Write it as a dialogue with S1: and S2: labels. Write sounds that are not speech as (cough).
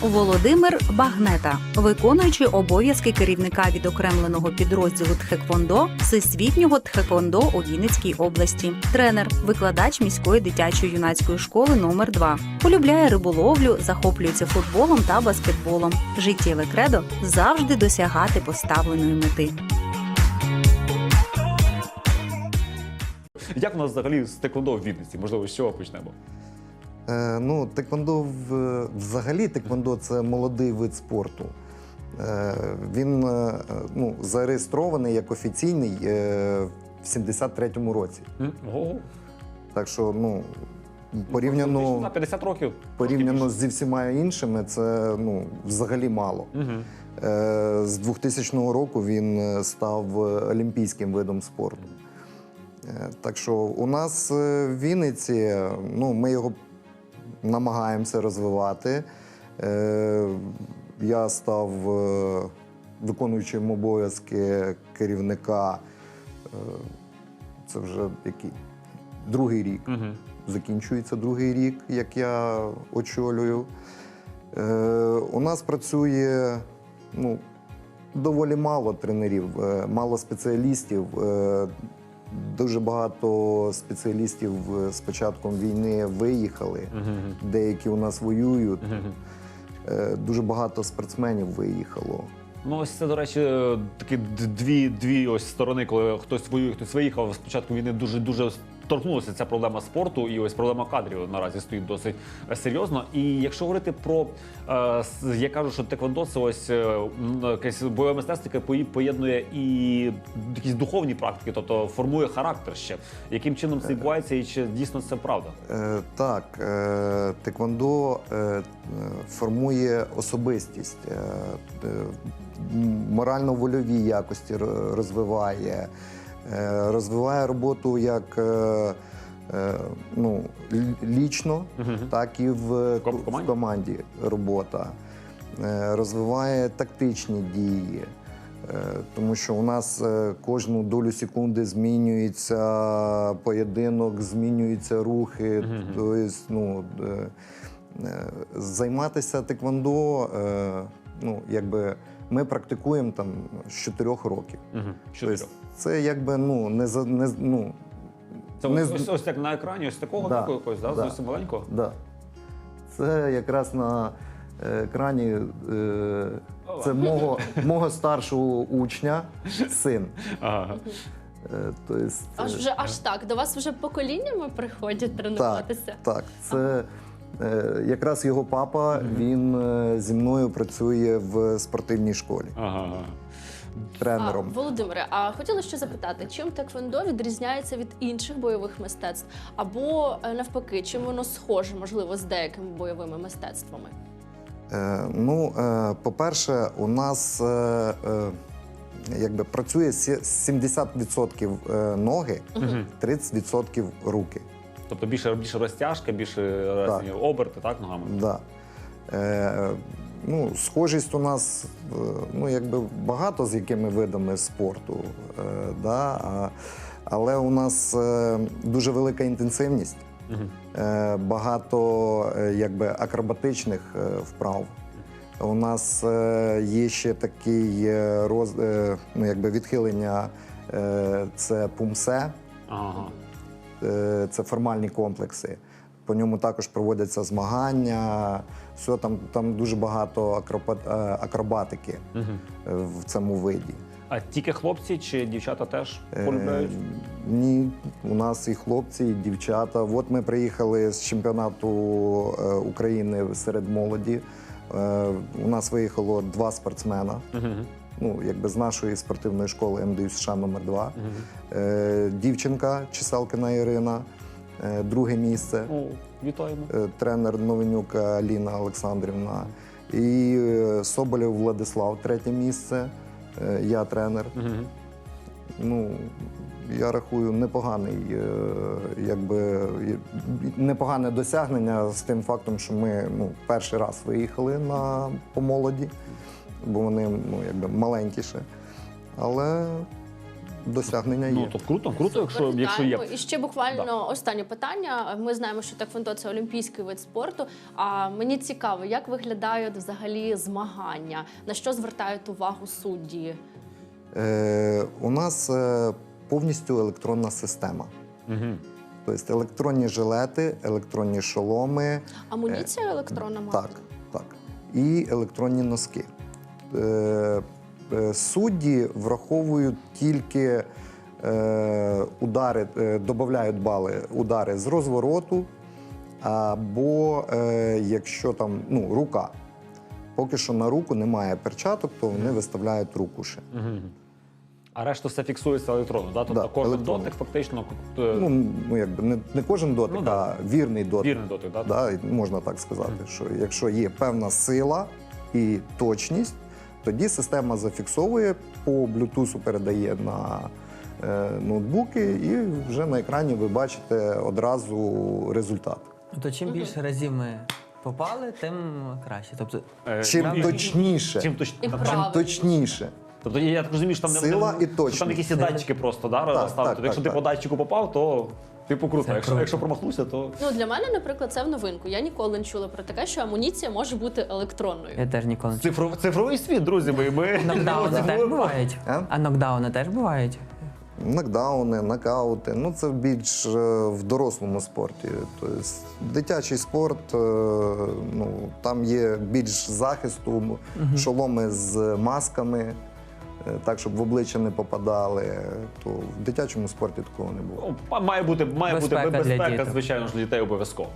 S1: Володимир Багнета, виконуючий обов'язки керівника відокремленого підрозділу Тхеквондо Всесвітнього Тхеквондо у Вінницькій області, тренер, викладач міської дитячої юнацької школи номер 2 Полюбляє риболовлю, захоплюється футболом та баскетболом. Життєве кредо завжди досягати поставленої мети.
S2: Як у нас взагалі з теквондо в Вінниці? Можливо, з чого почнемо?
S3: Е, ну, теквондо в- взагалі теквондо це молодий вид спорту. Е, він е, ну, зареєстрований як офіційний е, в 73-му році.
S2: Ого.
S3: Так що, ну, порівняно,
S2: на 50 років.
S3: порівняно зі всіма іншими, це ну, взагалі мало.
S2: Угу.
S3: Е, З 2000 року він е, став е, олімпійським видом спорту. Е, Так що у нас е, в Вінниці ну, ми його намагаємося розвивати. Е, Я став е, виконуючим обов'язки керівника. е, Це вже який? Другий рік
S2: Угу.
S3: закінчується другий рік, як я очолюю. Е, у нас працює ну, доволі мало тренерів, мало спеціалістів. Е, дуже багато спеціалістів е, з початком війни виїхали. Деякі у нас воюють. Е, дуже багато спортсменів виїхало.
S2: Ну, ось це, до речі, е, такі дві, дві ось сторони, коли хтось воює, хтось виїхав. Спочатку війни дуже дуже торкнулася ця проблема спорту, і ось проблема кадрів наразі стоїть досить е, серйозно. І якщо говорити про е, я кажу, що теквондо це ось е, якесь бойове мистецтво, яке поєднує і якісь духовні практики, тобто формує характер ще. Яким чином це відбувається, і чи дійсно це правда?
S3: Так, теквондо формує особистість, морально-вольові якості розвиває, розвиває роботу як е, е, ну, лічно, так і в,
S2: в команді?
S3: робота. Е, Розвиває тактичні дії. Е, Тому що у нас е, кожну долю секунди змінюється поєдинок, змінюються рухи. Тобто, ну, е, е, займатися теквондо, е, ну, якби ми практикуємо там з 4 років.
S2: Угу.
S3: Тобто, це якби ну, не, за- не, ну,
S2: Це
S3: не
S2: ось, ось, як на екрані, ось такого
S3: Да,
S2: якогось, да?
S3: да.
S2: зовсім маленького.
S3: Да. Це якраз на е, екрані е, це мого, мого старшого учня, син.
S2: Ага.
S3: Е, тобто,
S4: Аж
S3: е,
S4: вже аж так. До вас вже поколіннями приходять тренуватися.
S3: так, це е, якраз його папа, він е, зі мною працює в спортивній школі
S2: Ага.
S3: тренером.
S4: А, Володимире, а хотіла ще запитати, чим теквондо відрізняється від інших бойових мистецтв? Або е, навпаки, чим воно схоже, можливо, з деякими бойовими мистецтвами?
S3: Е, ну, е, по-перше, у нас е, е, якби працює сі- 70% е, ноги,
S2: Мгм.
S3: 30% руки.
S2: Тобто більше, більше розтяжка, більше різні оберти, так, ногами?
S3: Да. Е, ну, схожість у нас е, ну, якби багато з якими видами спорту. Е, да, а, але у нас е, дуже велика інтенсивність,
S2: Мгм.
S3: е, багато е, якби, акробатичних е, вправ. У нас е, є ще такий роз, е, ну, якби відхилення е, це пумсе.
S2: Ага.
S3: Е, це формальні комплекси. По ньому також проводяться змагання. Все там, там дуже багато е, акробатики е, в цьому виді.
S2: А тільки хлопці чи дівчата теж
S3: Е,
S2: полюбляють?
S3: Ні, у нас і хлопці, і дівчата. От ми приїхали з чемпіонату е, України серед молоді. Е, У нас виїхало два спортсмена.
S2: Мгм.
S3: Ну, якби з нашої спортивної школи МДЮ США номер 2
S2: Мгм.
S3: Е, Дівчинка Чесалкина Ірина, е, друге місце.
S2: О, вітаємо.
S3: Е, тренер Новенюка Аліна Олександрівна і е, Соболєв Владислав, третє місце. Е, Я тренер.
S2: Мгм.
S3: Ну, я рахую, непоганий, е, якби непогане досягнення з тим фактом, що ми ну, перший раз виїхали на по молоді, бо вони ну, якби маленькіше. Але досягнення є.
S2: Ну то круто, круто, якщо,
S4: Супер,
S2: якщо є.
S4: І ще буквально останнє питання. Ми знаємо, що Теквондо – це олімпійський вид спорту. А мені цікаво, як виглядають взагалі змагання, на що звертають увагу судді?
S3: Е, у нас е, повністю електронна система.
S2: Угу.
S3: Тобто електронні жилети, електронні шоломи,
S4: Амуніція електронна має?
S3: так, так. І електронні носки. Е, е, судді враховують тільки е, удари, додають бали удари з розвороту, або якщо там ну, рука. Поки що на руку немає перчаток, то вони виставляють руку ще.
S2: А решта все фіксується електронно, да? тобто
S3: Да,
S2: кожен
S3: електронно.
S2: дотик фактично
S3: Ну, ну якби не, не кожен дотик,
S2: Ну, да.
S3: а вірний дотик.
S2: вірний дотик, да?
S3: Да, можна так сказати, що якщо є певна сила і точність, тоді система зафіксовує по Bluetooth передає на е, ноутбуки, і вже на екрані ви бачите одразу результат.
S5: То чим більше разів ми попали, тим краще. Тобто,
S2: Е,
S3: Чим
S2: ну,
S3: точніше,
S2: Чим точ...
S4: І
S2: там-
S4: правильно.
S3: чим точніше.
S2: Тобто я так розумію, що там не-
S3: Сила
S2: не-
S3: і точність.
S2: що Там якісь датчики просто, да, розставити.
S3: так,
S2: Тобто, якщо
S3: так,
S2: ти по датчику попав, то типу круто.
S5: Це
S2: Якщо,
S5: круто.
S2: якщо промахнувся, то
S4: Ну для мене, наприклад, це в новинку. Я ніколи не чула про таке, що амуніція може бути електронною.
S5: я теж ніколи не чув.
S2: цифров... цифровий світ, друзі мої. Ми (laughs)
S5: Нокдауни теж бувають.
S3: А?
S5: А нокдауни теж бувають.
S3: Нокдауни, нокаути. Ну це більш е, в дорослому спорті. Тобто дитячий спорт, е, ну там є більш захисту, шоломи з масками, так щоб в обличчя не попадали. То в дитячому спорті такого не було.
S2: Ну, має бути, має
S5: Безпека
S2: бути
S5: для
S2: безпека,
S5: діток.
S2: звичайно ж, для дітей обов'язково.